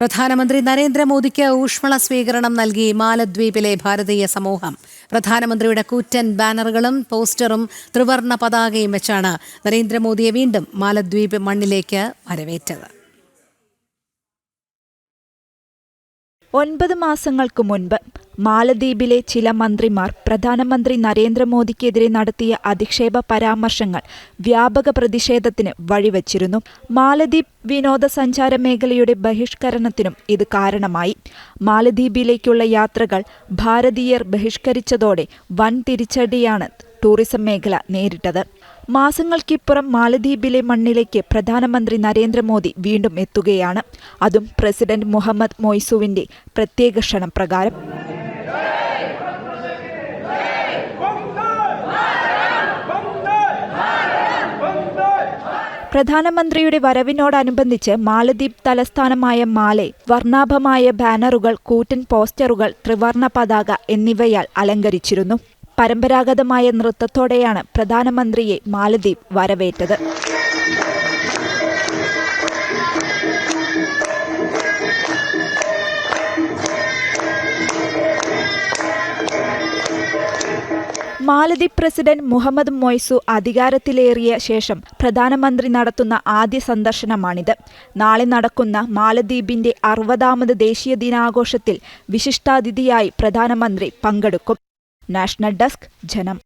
പ്രധാനമന്ത്രി നരേന്ദ്രമോദിക്ക് ഊഷ്മള സ്വീകരണം നൽകി മാലദ്വീപിലെ ഭാരതീയ സമൂഹം. പ്രധാനമന്ത്രിയുടെ കൂറ്റൻ ബാനറുകളും പോസ്റ്ററും ത്രിവർണ പതാകയും വെച്ചാണ് നരേന്ദ്രമോദിയെ വീണ്ടും മാലദ്വീപ് മണ്ണിലേക്ക് വരവേറ്റത്. ഒൻപത് മാസങ്ങൾക്ക് മുൻപ് മാലദ്വീപിലെ ചില മന്ത്രിമാർ പ്രധാനമന്ത്രി നരേന്ദ്രമോദിക്കെതിരെ നടത്തിയ അധിക്ഷേപ പരാമർശങ്ങൾ വ്യാപക പ്രതിഷേധത്തിന് വഴിവച്ചിരുന്നു. മാലദ്വീപ് വിനോദസഞ്ചാര മേഖലയുടെ ബഹിഷ്കരണത്തിനും ഇത് കാരണമായി. മാലദ്വീപിലേക്കുള്ള യാത്രകൾ ഭാരതീയർ ബഹിഷ്കരിച്ചതോടെ വൻ തിരിച്ചടിയാണ് ടൂറിസം മേഖല നേരിട്ടത്. മാസങ്ങൾക്കിപ്പുറം മാലദ്വീപിലെ മണ്ണിലേക്ക് പ്രധാനമന്ത്രി നരേന്ദ്രമോദി വീണ്ടും എത്തുകയാണ്. അതും പ്രസിഡന്റ് മുഹമ്മദ് മൊയ്സുവിന്റെ പ്രത്യേക ക്ഷണം പ്രകാരം. പ്രധാനമന്ത്രിയുടെ വരവിനോടനുബന്ധിച്ച് മാലദ്വീപ് തലസ്ഥാനമായ മാലെ വർണാഭമായ ബാനറുകൾ കൂറ്റൻ പോസ്റ്ററുകൾ ത്രിവർണ പതാക എന്നിവയാൽ അലങ്കരിച്ചിരുന്നു. പരമ്പരാഗതമായ നൃത്തത്തോടെയാണ് പ്രധാനമന്ത്രിയെ മാലദ്വീപ് വരവേറ്റത്. മാലദ്വീപ് പ്രസിഡന്റ് മുഹമ്മദ് മൊയ്സു അധികാരത്തിലേറിയ ശേഷം പ്രധാനമന്ത്രി നടത്തുന്ന ആദ്യ സന്ദർശനമാണിത്. നാളെ നടക്കുന്ന മാലദ്വീപിന്റെ അറുപതാമത് ദേശീയ ദിനാഘോഷത്തിൽ വിശിഷ്ടാതിഥിയായി പ്രധാനമന്ത്രി പങ്കെടുക്കും. നാഷണൽ ഡെസ്ക് ജനം